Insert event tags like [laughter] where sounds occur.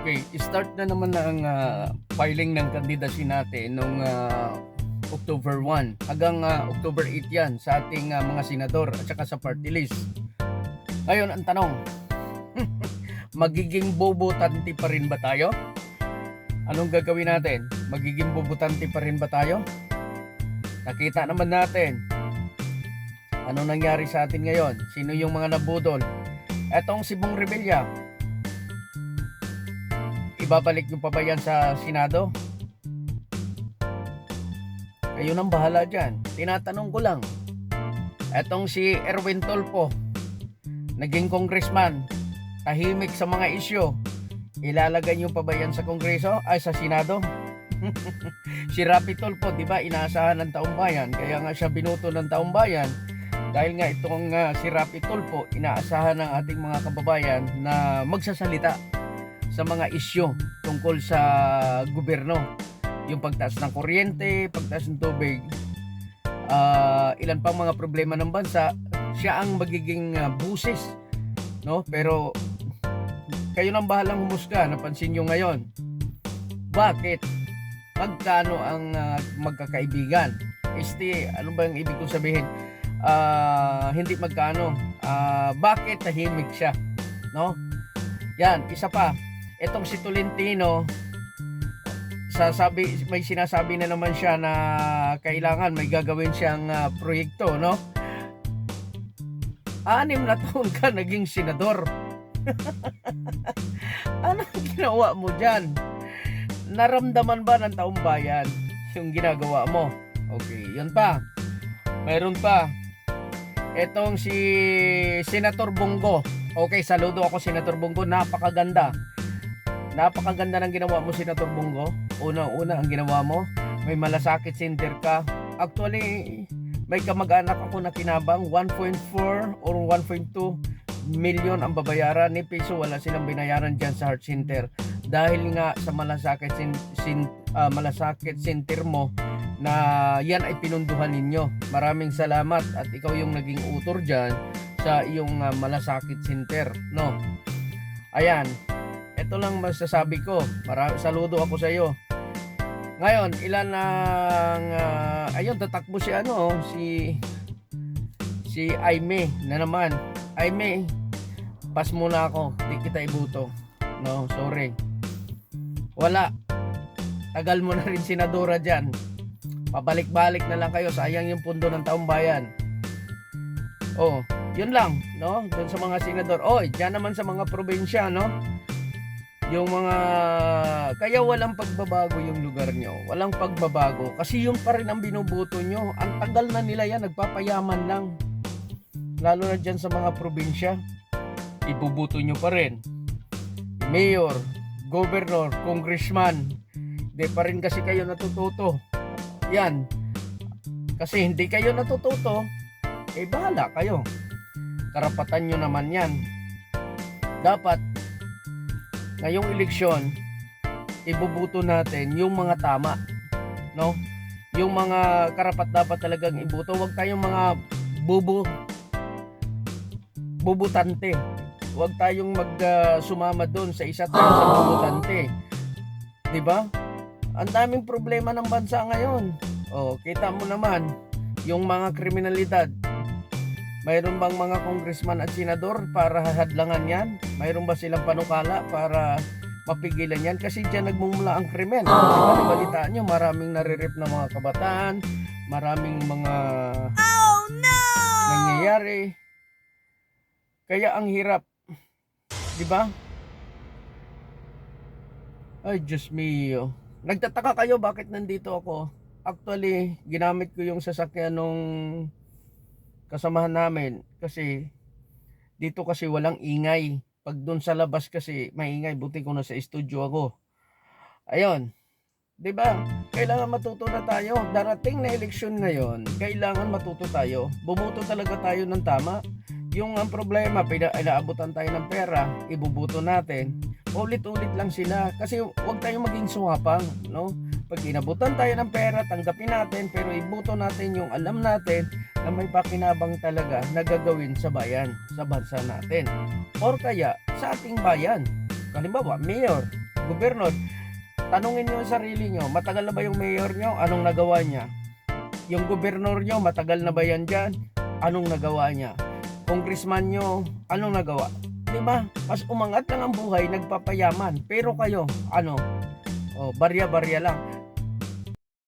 Okay, start na naman na ang ah, filing ng kandidacy natin nung ah, October 1 hanggang ah, October 8 yan sa ating ah, mga senador at saka sa party list. Ngayon, ang tanong, [laughs] magiging bobotante pa rin ba tayo? Anong gagawin natin? Magiging bobotante pa rin ba tayo? Nakita naman natin. Ano nangyari sa atin ngayon? Sino yung mga nabudol? Etong si Bong Revilla, ibabalik nyo pa ba yan sa Senado? Kayo nang bahala dyan. Tinatanong ko lang. Etong si Erwin Tolpo, naging congressman, tahimik sa mga isyo. Ilalagay nyo pa ba yan sa kongreso? Ay, sa Senado? [laughs] si Rapi Tolpo, di ba, inaasahan ng taong bayan. Kaya nga siya binuto ng taong bayan. Dahil nga itong ah, si Rapi Tolpo, inaasahan ng ating mga kababayan na magsasalita sa mga isyo tungkol sa gobyerno. Yung pagtaas ng kuryente, pagtaas ng tubig, ah, ilan pang mga problema ng bansa, siya ang magiging ah, busis. No? Pero kayo nang bahalang humusga, napansin nyo ngayon. Bakit? Magkano ang ah, magkakaibigan? Este, ano ba yung ibig kong sabihin? Ah, hindi magkano. Ah, bakit tahimik siya? No? Yan, isa pa. Itong si Tolentino, sasabi, may sinasabi na naman siya na kailangan may gagawin siyang ah, proyekto, no? Anim na taon ka naging senador. [laughs] ano ginawa mo dyan? Naramdaman ba ng taong bayan yung ginagawa mo? Okay, yun pa. Mayroon pa. Etong si Senator Bongo. Okay, saludo ako Senator Bongo. Napakaganda. Napakaganda ng ginawa mo Senator Bongo. Una-una ang ginawa mo. May malasakit center ka. Actually, may kamag-anak ako na kinabang 1.4 or 1.2 million ang babayaran ni peso wala silang binayaran dyan sa heart center dahil nga sa malasakit sin, sin, ah, malasakit center mo na yan ay pinunduhan ninyo maraming salamat at ikaw yung naging utor dyan sa iyong ah, malasakit center no ayan ito lang masasabi ko. Mara- saludo ako sa iyo. Ngayon ilan ang ah, ayun tatakbo si ano si si Aime na naman. Aime pas muna ako. Di kita ibuto. No sorry. Wala. Tagal mo na rin senadora dyan. Pabalik-balik na lang kayo. Sayang yung pundo ng taong bayan. Oh yun lang no? Doon sa mga senador. Oh dyan naman sa mga probinsya no yung mga kaya walang pagbabago yung lugar nyo. Walang pagbabago. Kasi yung pa rin ang binubuto nyo. Ang tagal na nila yan nagpapayaman lang. Lalo na dyan sa mga probinsya. Ibubuto nyo pa rin. Mayor governor congressman. Hindi pa rin kasi kayo natututo. Yan. Kasi hindi kayo natututo eh bahala kayo. Karapatan nyo naman yan. Dapat ngayong eleksyon ibubuto natin yung mga tama no? Yung mga karapat dapat talagang ibuto. Wag tayong mga bubo bubutante. Wag tayong mag ah, sumama doon sa isa tayo sa bubutante. Di ba? Ang daming problema ng bansa ngayon. Oh kita mo naman yung mga kriminalidad mayroon bang mga congressman at senador para hadlangan yan? Mayroon ba silang panukala para mapigilan yan? Kasi dyan nagmumula ang krimen. Diba, nabalitaan nyo, maraming naririp na mga kabataan, maraming mga Oh no! nangyayari. Kaya ang hirap. Di ba? Ay, Diyos mio. Nagtataka kayo bakit nandito ako. Actually, ginamit ko yung sasakyan nung kasamahan namin kasi dito kasi walang ingay. Pag doon sa labas kasi maingay, buti ko na sa studio ako. Ayun. 'Di ba? Kailangan matuto na tayo. Darating na eleksyon ngayon, kailangan matuto tayo. Bumuto talaga tayo ng tama. Yung ang problema, pina- inaabutan tayo ng pera, ibubuto natin. Ulit-ulit lang sila kasi huwag tayong maging suwapang, no? Pag inabutan tayo ng pera, tanggapin natin pero ibuto natin yung alam natin na may pakinabang talaga na gagawin sa bayan, sa bansa natin. Or kaya sa ating bayan. Halimbawa, mayor, gobernador. Tanungin niyo ang sarili niyo, matagal na ba yung mayor niyo? Anong nagawa niya? Yung gobernador niyo, matagal na ba yan dyan? Anong nagawa niya? Congressman niyo, anong nagawa? Di ba? Mas umangat lang ang buhay, nagpapayaman. Pero kayo, ano? Oh, barya-barya lang.